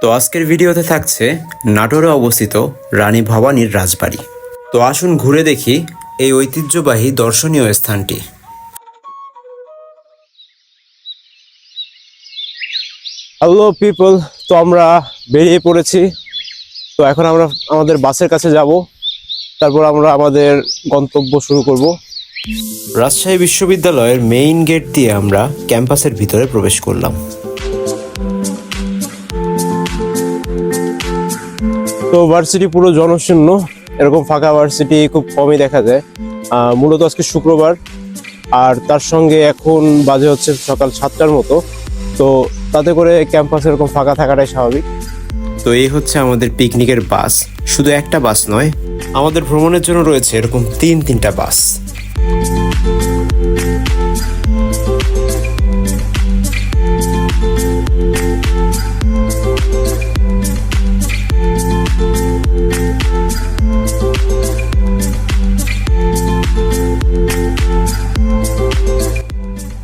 তো আজকের ভিডিওতে থাকছে নাটোরে অবস্থিত রানী ভবানীর রাজবাড়ি। তো আসুন ঘুরে দেখি এই ঐতিহ্যবাহী দর্শনীয় স্থানটি। হ্যালো পিপল তো আমরা বেরিয়ে পড়েছি। তো এখন আমরা আমাদের বাসের কাছে যাব। তারপর আমরা আমাদের গন্তব্য শুরু করব। রাজশাহী বিশ্ববিদ্যালয়ের মেইন গেট দিয়ে আমরা ক্যাম্পাসের ভিতরে প্রবেশ করলাম। তো ভার্সিটি পুরো জনশূন্য, এরকম ফাঁকা ভার্সিটি খুব কমই দেখা যায়। মূলত আজকে শুক্রবার, আর তার সঙ্গে এখন বাজে হচ্ছে সকাল সাতটার মতো। তো তাতে করে ক্যাম্পাস এরকম ফাঁকা থাকাটাই স্বাভাবিক। তো এই হচ্ছে আমাদের পিকনিকের বাস শুধু একটা বাস নয়, আমাদের ভ্রমণের জন্য রয়েছে এরকম তিন তিনটা বাস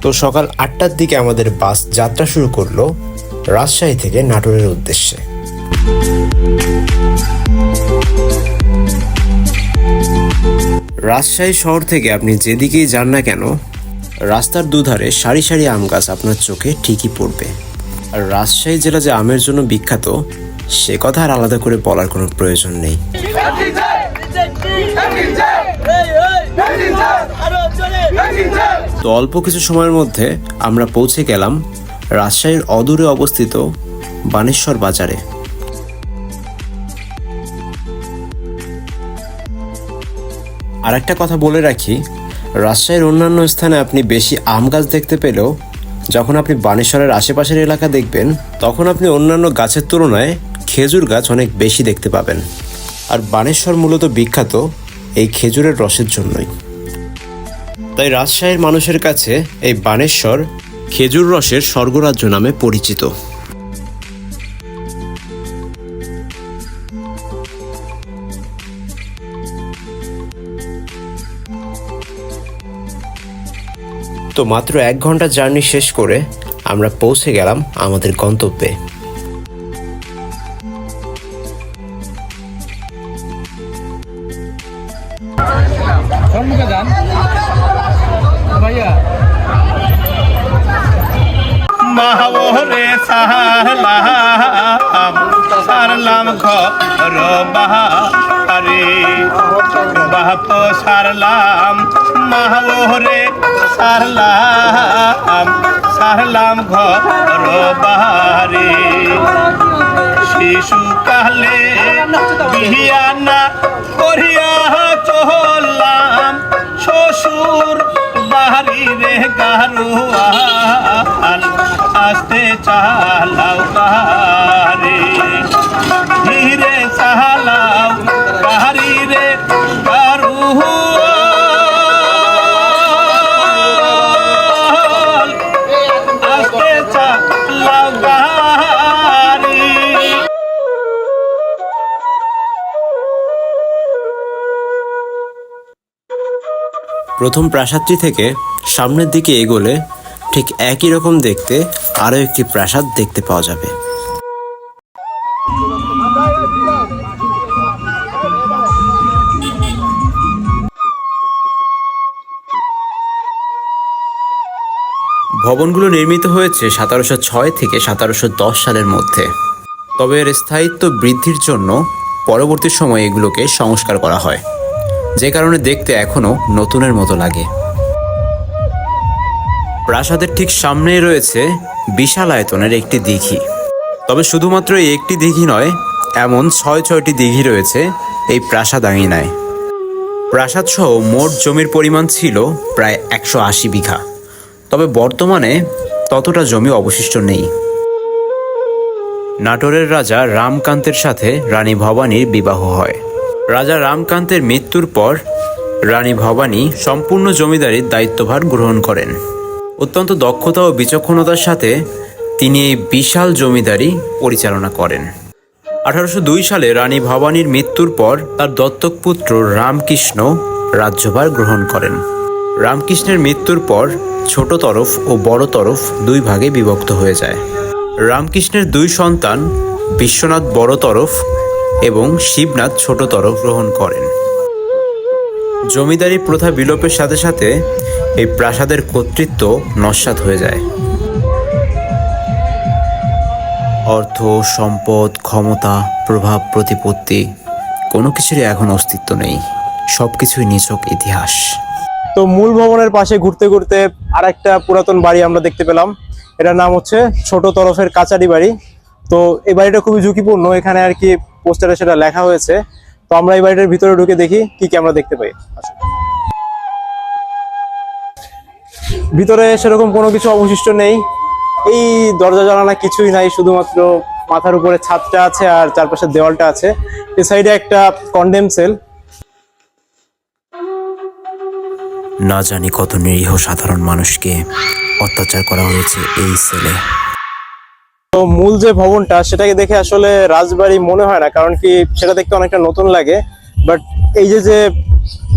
তো সকাল আটটার দিকে আমাদের বাস যাত্রা শুরু করল রাজশাহী থেকে নাটোরের উদ্দেশ্যে। রাজশাহী শহর থেকে আপনি যেদিকেই যান না কেন, রাস্তার দুধারে সারি সারি আম গাছ আপনার চোখে ঠিকই পড়বে। আর রাজশাহী জেলা যে আমের জন্য বিখ্যাত, সে কথা আর আলাদা করে বলার কোনো প্রয়োজন নেই। তো অল্প কিছু সময়ের মধ্যে আমরা পৌঁছে গেলাম রাজশাহীর অদূরে অবস্থিত বানেশ্বর বাজারে। আর একটা কথা বলে রাখি, রাজশাহীর অন্যান্য স্থানে আপনি বেশি আম গাছ দেখতে পেলেও যখন আপনি বানেশ্বরের আশেপাশের এলাকা দেখবেন, তখন আপনি অন্যান্য গাছের তুলনায় খেজুর গাছ অনেক বেশি দেখতে পাবেন। আর বানেশ্বর মূলত বিখ্যাত এই খেজুরের রসের জন্যই। তাই রাজশাহীর মানুষের কাছে এই বানেশ্বর খেজুর রসের স্বর্গরাজ্য নামে পরিচিত। তো মাত্র এক ঘণ্টা জার্নি শেষ করে আমরা পৌঁছে গেলাম আমাদের গন্তব্যে। মাহরে সারলাম সারলাম ঘর বাহারে। বাপ সারলাম মাহরে সারলাম সারলাম ঘর বাহারে। শিশুকালে বিহিয়ানা করিয়া চহলাম শ্বশুর বাহারি রে গারুয়াল প্রথম প্রাসাদটি থেকে সামনের দিকে এগোলে ঠিক একই রকম দেখতে আরও একটি প্রাসাদ দেখতে পাওয়া যাবে। ভবনগুলো নির্মিত হয়েছে সতেরোশো ছয় থেকে সতেরোশো দশ সালের মধ্যে। তবে এর স্থায়িত্ব বৃদ্ধির জন্য পরবর্তী সময়ে এগুলোকে সংস্কার করা হয়। যে কারণে দেখতে এখনও নতুনের মতো লাগে। প্রাসাদের ঠিক সামনেই রয়েছে বিশাল আয়তনের একটি দিঘি। তবে শুধুমাত্র এই একটি দিঘি নয়, এমন ছয় ছয়টি দিঘি রয়েছে এই প্রাসাদ আঙিনায়। প্রাসাদ সহ মোট জমির পরিমাণ ছিল প্রায় একশো আশি বিঘা। তবে বর্তমানে ততটা জমি অবশিষ্ট নেই। নাটোরের রাজা রামকান্তের সাথে রানী ভবানীর বিবাহ হয়। রাজা রামকান্তের মৃত্যুর পর রানী ভবানী সম্পূর্ণ জমিদারির দায়িত্বভার গ্রহণ করেন। অত্যন্ত দক্ষতা ও বিচক্ষণতার সাথে তিনি এই বিশাল জমিদারি পরিচালনা করেন। আঠারোশো দুই সালে রানী ভবানীর মৃত্যুর পর তার দত্তক পুত্র রামকৃষ্ণ রাজ্যভার গ্রহণ করেন। রামকৃষ্ণের মৃত্যুর পর ছোট তরফ ও বড় তরফ দুই ভাগে বিভক্ত হয়ে যায়। রামকৃষ্ণের দুই সন্তান বিশ্বনাথ বড় তরফ এবং শিবনাথ ছোট তরফ গ্রহণ করেন। জমিদারি প্রথা বিলোপের সাথে সাথে এই প্রাসাদের কর্তৃত্ব নস্বাত হয়ে যায়। অর্থ, সম্পদ, ক্ষমতা, প্রভাব, প্রতিপত্তি, কোনো কিছুরই এখন অস্তিত্ব নেই। সব কিছুই নিছক ইতিহাস। তো মূল ভবনের পাশে ঘুরতে ঘুরতে আর একটা পুরাতন বাড়ি আমরা দেখতে পেলাম। এটার নাম হচ্ছে ছোট তরফের কাচারি বাড়ি। তো এই বাড়িটা খুবই ঝুঁকিপূর্ণ। এখানে আর কি পোস্টারে সেটা লেখা হয়েছে। তো আমরা এই বাড়িটার ভিতরে ঢুকে দেখি কি কি আমরা দেখতে পাই। ভিতরে সেরকম কোনো কিছু অবশিষ্ট নেই। এই দরজা জানালা কিছুই নাই, শুধুমাত্র মাথার উপরে ছাদটা আছে আর চারপাশের দেওয়ালটা আছে। এই সাইডে একটা কন্ডেম সেল না জানি কত নিরীহ সাধারণ মানুষকে অত্যাচার করা হয়েছে এই সেলে তো মূল যে ভবনটা, সেটাকে দেখে আসলে রাজবাড়ি মনে হয় না, কারণ কি সেটা দেখতে অনেকটা নতুন লাগে। বাট এই যে যে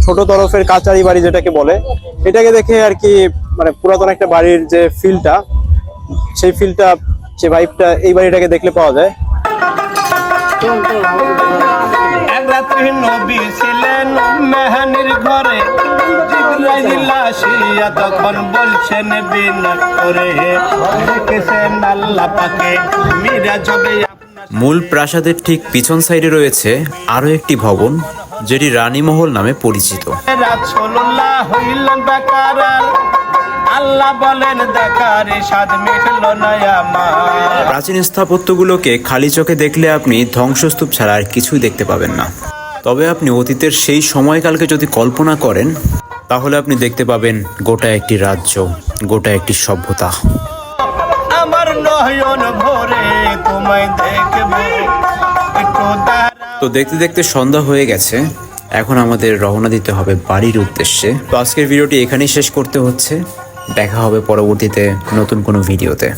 ছোট তরফের কাচারি বাড়ি যেটাকে বলে, এটাকে দেখে আর কি মানে পুরাতন একটা বাড়ির যে ফিলটা, সেই ফিলটা, যে ভাইবটা এই বাড়িটাকে দেখলে পাওয়া যায়। ঘরে আসিয়া তখন বলছেন বিনয় করে রেখেছেন আল্লাহ পাকে মিরাজ হবে মূল প্রাসাদের ঠিক পিছন সাইডে রয়েছে আরও একটি ভবন যেটি রানীমহল নামে পরিচিত। প্রাচীন স্থাপত্যগুলোকে খালি চোখে দেখলে আপনি ধ্বংসস্তূপ ছাড়া আর কিছুই দেখতে পাবেন না। তবে আপনি অতীতের সেই সময়কালকে যদি কল্পনা করেন তাহলে আপনি দেখতে পাবেন গোটা একটি রাজ্য গোটা একটি সভ্যতা। আমার নয়ন ভরে তোমায় দেখব একটু দাঁড়া তো দেখতে দেখতে সন্ধ্যা হয়ে গেছে। এখন আমাদের রওনা দিতে হবে বাড়ির উদ্দেশ্যে। তো আজকের ভিডিওটি এখানেই শেষ করতে হচ্ছে। দেখা হবে পরবর্তীতে নতুন কোনো ভিডিওতে।